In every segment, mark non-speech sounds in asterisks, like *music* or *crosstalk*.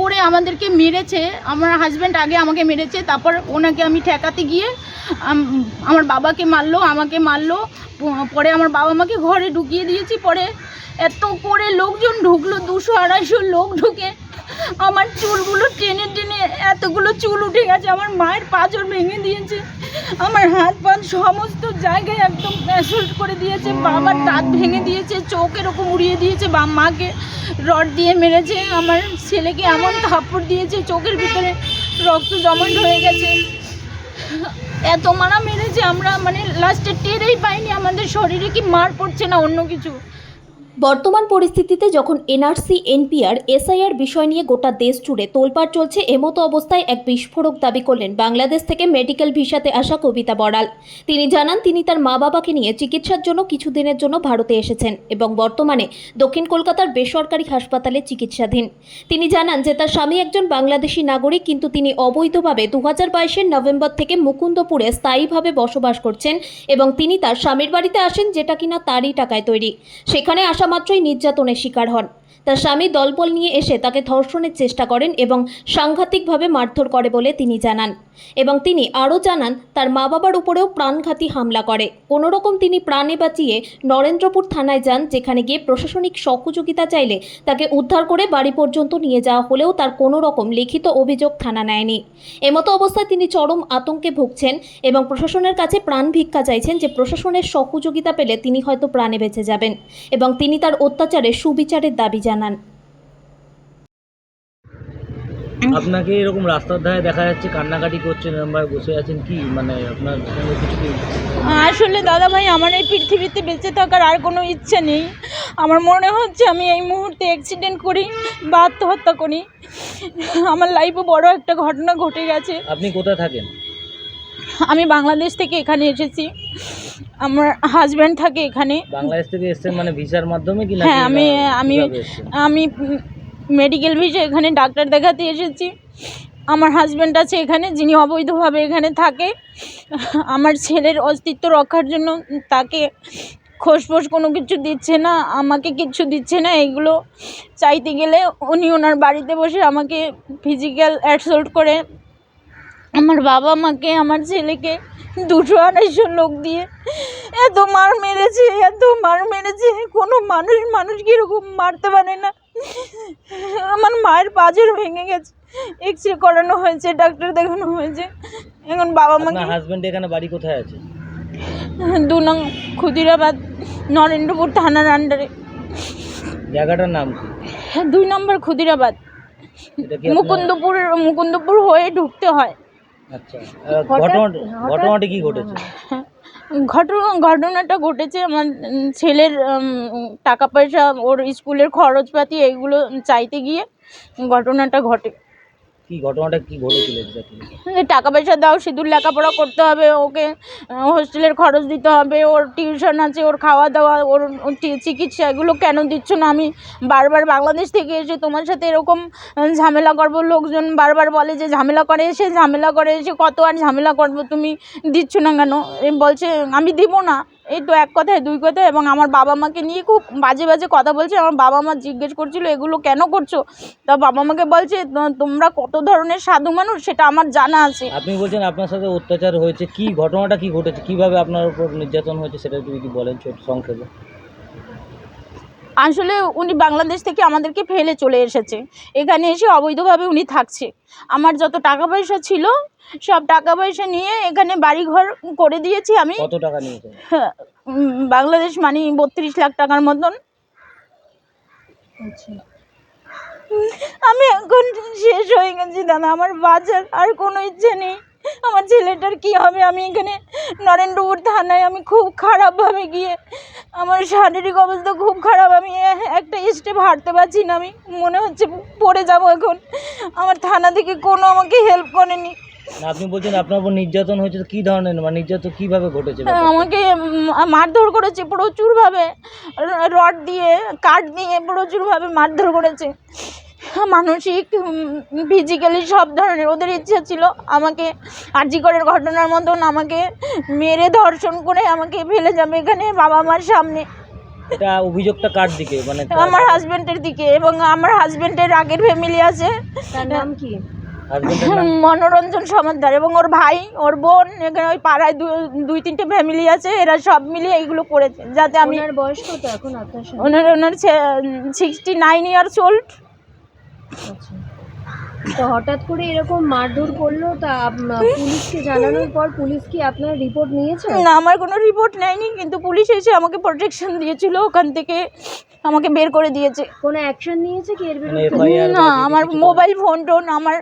করে আমাদেরকে মেরেছে, আমার হাজব্যান্ড আগে আমাকে মেরেছে, তারপর ওনাকে আমি ঠেকাতে গিয়ে আমার বাবাকে মারলো, আমাকে মারলো পরে আমার বাবা আমাকে ঘরে ঢুকিয়ে দিয়েছি, পরে এত করে লোকজন ঢুকলো, দুশো, আড়াইশো লোক ঢুকে, আমার চুলগুলো টেনে টেনে এতগুলো চুল উঠে গেছে, আমার মায়ের পাঁচর ভেঙে দিয়েছে। আমার হাত পা সমস্ত জায়গায় একদম অ্যাসল্ট করে দিয়েছে, বাবার দাঁত ভেঙে দিয়েছে, চোখ এরকম উড়িয়ে দিয়েছে, বা মাকে রড দিয়ে মেরেছে, আমার ছেলেকে এমন থাপ্পড় দিয়েছে, চোখের ভিতরে রক্ত জমাট হয়ে গেছে। এত মারা মেরেছে আমরা মানে লাস্টে টেরেই পাইনি, আমাদের শরীরে কি মার পড়ছে না, অন্য কিছু। বর্তমান পরিস্থিতিতে যখন এনআরসি, এনপিআর, এসআইআর বিষয় নিয়ে গোটা দেশ জুড়ে তোলপাড় চলছে, এমতো অবস্থায় এক বিস্ফোরক দাবি করলেন বাংলাদেশ থেকে মেডিকেল ভিসাতে আসা কবিতা বড়াল। তিনি জানান, তিনি তার মা বাবাকে নিয়ে চিকিৎসার জন্য কিছুদিনের জন্য ভারতে এসেছেন এবং বর্তমানে দক্ষিণ কলকাতার বেসরকারি হাসপাতালে চিকিৎসাধীন। তিনি জানান যে, তার স্বামী একজন বাংলাদেশি নাগরিক, কিন্তু তিনি অবৈধভাবে দু হাজার নভেম্বর থেকে মুকুন্দপুরে স্থায়ীভাবে বসবাস করছেন এবং তিনি তার স্বামীর বাড়িতে আসেন, যেটা কিনা তারই টাকায় তৈরি। সেখানে আসা মাত্রই নির্যাতনের শিকার হন। তার স্বামী দলবল নিয়ে এসে তাকে ধর্ষণের চেষ্টা করেন এবং সাংঘাতিকভাবে মারধর করে বলে তিনি জানান। এবং তিনি আরও জানান, তার মা বাবার উপরেও প্রাণঘাতী হামলা করে। কোনোরকম তিনি প্রাণে বাঁচিয়ে নরেন্দ্রপুর থানায় যান, যেখানে গিয়ে প্রশাসনিক সহযোগিতা চাইলে তাকে উদ্ধার করে বাড়ি পর্যন্ত নিয়ে যাওয়া হলেও তার কোনো রকম লিখিত অভিযোগ থানা নেয়নি। এমতো অবস্থায় তিনি চরম আতঙ্কে ভুগছেন এবং প্রশাসনের কাছে প্রাণ ভিক্ষা চাইছেন যে প্রশাসনের সহযোগিতা পেলে তিনি হয়তো প্রাণে বেঁচে যাবেন। এবং তিনি তার অত্যাচারে সুবিচারের দাবি জানান। আপনাকে এরকম রাস্তার ধারে দেখা যাচ্ছে কান্নাকাটি করছেন এরকম বসে আছেন কি? মানে আপনার কিছু কি? আসলে দাদা ভাই আমার এই পৃথিবীতে বেঁচে থাকার আর কোনো ইচ্ছে নেই। আমার মনে হচ্ছে আমি এই মুহূর্তে অ্যাক্সিডেন্ট করি বা আত্মহত্যা করি। আমার লাইফে বড় একটা ঘটনা ঘটে গেছে। আপনি কোথায় থাকেন? আমি বাংলাদেশ থেকে এখানে এসেছি। আমার হাজব্যান্ড থাকে এখানে। বাংলাদেশ থেকে এসেছেন মানে ভিসার মাধ্যমে কি হ্যাঁ আমি আমি আমি মেডিকেল ভিসে এখানে ডাক্তার দেখাতে এসেছি। আমার হাজব্যান্ড আছে এখানে যিনি অবৈধভাবে এখানে থাকে। আমার ছেলের অস্তিত্ব রক্ষার জন্য তাকে খোঁজপোষ কোনো কিছু দিচ্ছে না আমাকে কিচ্ছু দিচ্ছে না। এগুলো চাইতে গেলে উনি ওনার বাড়িতে বসে আমাকে ফিজিক্যাল অ্যাসল্ট করে। আমার বাবা মাকে আমার ছেলেকে দুশো আড়াইশো লোক দিয়ে এত মার মেরেছে এত মার মেরেছে। কোনো মানুষ মানুষ এরকম মারতে পারে না। আমার মায়ের পাজর ভেঙে গেছে। এক্স রে করানো হয়েছে ডাক্তার দেখানো হয়েছে। এখন বাবা মাকে আপনার হাজবেন্ড এখানে বাড়ি কোথায় আছে? দু নং ক্ষুদিরাবাদ নরেন্দ্রপুর থানার আন্ডারে জায়গাটার নাম কি? দুই নম্বর ক্ষুদিরাবাদ। এটা মুকুন্দপুর মুকুন্দপুর হয়ে ঢুকতে হয়। আচ্ছা। ঘটনাটা ঘটনাটা কি ঘটেছে? ঘটনা ঘটনাটা ঘটেছে আমার ছেলের টাকা পয়সা ওর স্কুলের খরচপাতি এইগুলো চাইতে গিয়ে ঘটনাটা ঘটে। কি ঘটনাটা কি ঘটেছিল? টাকা পয়সা দাও, সিঁদুর লেখাপড়া করতে হবে, ওকে হোস্টেলের খরচ দিতে হবে, ওর টিউশন আছে, ওর খাওয়া দাওয়া ওর চিকিৎসা, এগুলো কেন দিচ্ছ না? আমি বারবার বাংলাদেশ থেকে এসে তোমার সাথে এরকম ঝামেলা করব। লোকজন বারবার বলে যে ঝামেলা করে এসে, ঝামেলা করে এসে, কত আর ঝামেলা করব, তুমি দিচ্ছ না কেন? বলছে, আমি দিব না। এই তো এক কথায়, দুই কথায় এবং আমার বাবা মাকে নিয়ে খুব বাজে বাজে কথা বলছে। আমার বাবা মা জিজ্ঞেস করছিল, এগুলো কেন করছ? তা বাবা মাকে বলছে, "তো- তোমরা কত ধরনের সাধু মানুষ, সেটা আমার জানা আছে। আপনি বলছেন আপনার সাথে অত্যাচার হয়েছে, কি ঘটনাটা কি ঘটেছে, কীভাবে আপনার উপর নির্যাতন হয়েছে, সেটা যদি বলেন সংক্ষেপে। আসলে উনি বাংলাদেশ থেকে আমাদেরকে ফেলে চলে এসেছে। এখানে এসে অবৈধভাবে উনি থাকছে। আমার যত টাকা পয়সা ছিল সব টাকা পয়সা নিয়ে এখানে বাড়িঘর করে দিয়েছি আমি। কত টাকা নিয়েছেন? হ্যাঁ, উম, বাংলাদেশ মানে বত্রিশ লাখ টাকার মতন। আমি এখন শেষ হয়ে গেছি দাদা। আমার বাঁচার আর কোনো ইচ্ছে নেই। আমার ছেলেটার কি হবে? আমি এখানে নরেন্দ্রপুর থানায় আমি খুব খারাপভাবে গিয়ে আমার শারীরিক অবস্থা খুব খারাপ আমি একটা স্টেপ হাঁটতে পারছি না আমি মনে হচ্ছে পড়ে যাব এখন। আমার থানা থেকে কোনো আমাকে হেল্প করেনি। আপনি বলছেন আপনার উপর নির্যাতন হয়েছে কি ধরনের মানে নির্যাতন কীভাবে ঘটেছে আমাকে মারধর করেছে প্রচুরভাবে রড দিয়ে কাঠ দিয়ে প্রচুরভাবে মারধর করেছে। মানসিক ফিজিক্যালি সব ধরনের। ওদের ইচ্ছা ছিল আমাকে আর্যিকরের ঘটনার মতন আমাকে মেরে ধর্ষণ করে আমাকে ফেলে যাবে এখানে বাবা মার সামনে। এটা অভিযোগটা কার দিকে? মানে আমার হাজবেন্ডের দিকে এবং আমার হাজবেন্ডের আগের ফ্যামিলি আছে। তার নাম কি? *laughs* মনোরঞ্জন সমাদ্দার এবং ওর ভাই ওর বোন এখানে ওই পাড়ায় দু- দুই তিনটে ফ্যামিলি আছে এরা সব মিলিয়ে এইগুলো করেছে। যাতে আমি বয়স কত এখন আপনার ওনার ওনার সিক্সটি নাইন ইয়ার্স ওল্ড আচ্ছা তো হঠাৎ করে এরকম মারধর করল তা পুলিশকে জানানোর পর পুলিশ কি আপনার রিপোর্ট নিয়েছে? না আমার কোনো রিপোর্ট নেয়নি কিন্তু পুলিশ এসে আমাকে প্রোটেকশন দিয়েছিল ওখান থেকে আমাকে বের করে দিয়েছে। কোনো অ্যাকশন নিয়েছে কি এর মানে বিরুদ্ধে? না আমার মোবাইল ফোন টোন আমার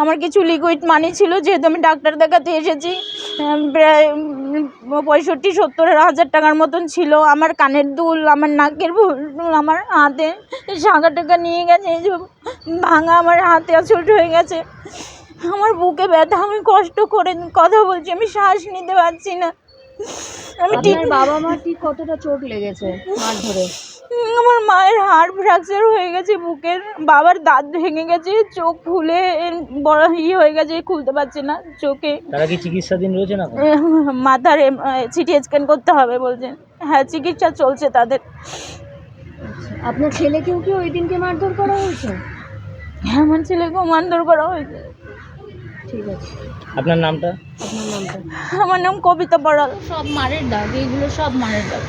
আমার কিছু লিকুইড মানি ছিল যেহেতু আমি ডাক্তার দেখাতে এসেছি প্রায় পঁয়ষট্টি সত্তর হাজার টাকার মতন ছিল আমার কানের দুল আমার নাকের ভুল আমার হাতে শাঁখা টাকা নিয়ে গেছে এই ভাঙা আমার হাতে চোট হয়ে গেছে। আমার বুকে ব্যথা আমি কষ্ট করে কথা বলছি আমি শ্বাস নিতে পারছি না। আমি ঠিক বাবা মা ঠিক কতটা চোট লেগেছে মারধরে উম, আমার মায়ের হাড় ফ্র্যাকচার হয়ে গেছে বুকের বাবার দাঁত ভেঙে গেছে চোখ ফুলে বড় ইয়ে হয়ে গেছে খুলতে পারছে না চোখে। তারা কি চিকিৎসাধীন রয়েছে না *laughs* মাথার সিটি স্ক্যান করতে হবে বলছেন। হ্যাঁ চিকিৎসা চলছে তাদের। আপনার ছেলেকেও কি ওই দিনকে মারধর করা হয়েছে? আমার ছেলেকে মারধর করা হয়েছে। ঠিক আছে। আপনার নামটা? আপনার নামটা? আমার নাম কবিতা বড়াল। সব মারের দাগ এইগুলো সব মারের দাগ।